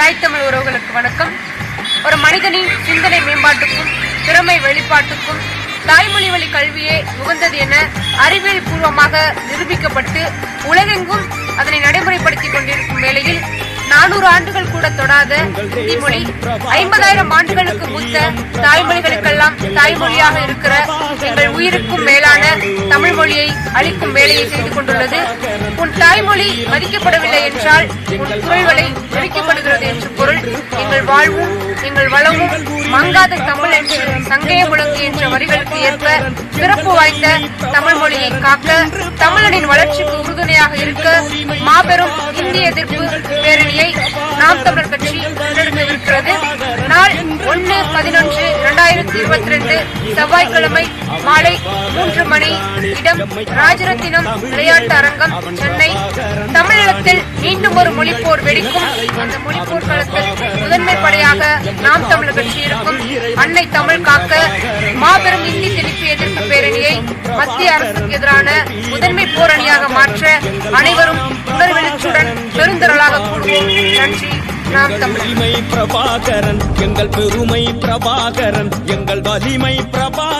தாய் தமிழ் உறவுகளுக்கு வணக்கம். ஒரு மனிதனின் சிந்தனை மேம்பாட்டுக்கும் திறமை வெளிப்பாட்டுக்கும் தாய்மொழி வழி கல்வியே உகந்தது என அறிவியல் பூர்வமாக நிரூபிக்கப்பட்டு உலகெங்கும் அதனை நடைமுறைப்படுத்திக் கொண்டிருக்கும் வேளையில் நானூறு ஆண்டுகள் கூட தொடாத இம்மொழி ஐம்பதாயிரம் ஆண்டுகளுக்கு மூத்த தாய்மொழிகளுக்கெல்லாம் தாய்மொழியாக இருக்கிற எங்கள் உயிருக்கும் தாய்மொழியை அளிக்கும் வேலையை செய்து கொண்டுள்ளது. உன் தாய்மொழி மதிக்கப்படவில்லை என்றால் உன் குரல்களை மதிக்கப்படுகிறது என்று பொருள். எங்கள் வாழ்வும் எங்கள் வளமும் மங்காத தமிழ் என்று சங்கைய முழங்கு என்ற வரிகளுக்கு ஏற்ப சிறப்பு வாய்ந்த தமிழ் மொழியை காக்க தமிழனின் வளர்ச்சிக்கு உறுதுணையாக இருக்க மாபெரும் இந்திய எதிர்ப்பு பேரணியை நாம் தமிழர் கட்சி முன்னெடுக்கவிருக்கிறது. நாள் ஒன்று பதினொன்று இரண்டாயிரத்தி இருபத்தி ரெண்டு செவ்வாய்க்கிழமை மாலை மூன்று மணி இடம் ராஜரத்தினம் விளையாட்டு அரங்கம் சென்னை. தமிழகத்தில் மீண்டும் ஒரு மொழிப்போர் வெடிக்கும். அந்த மொழிப்போர் களத்தில் முதன்மை படையாக நாம் தமிழர் கட்சி இருக்கும் அன்னை தமிழ் காக்க மாபெரும் இந்தி திணிப்பு எதிர்ப்பு பேரணியை மத்திய அரசுக்கு எதிரான முதன்மை போரணியாக மாற்ற அனைவரும் நன்றி வலிமை பிரபாகரன் எங்கள் பெருமை பிரபாகரன் எங்கள் வலிமை பிரபாகரன்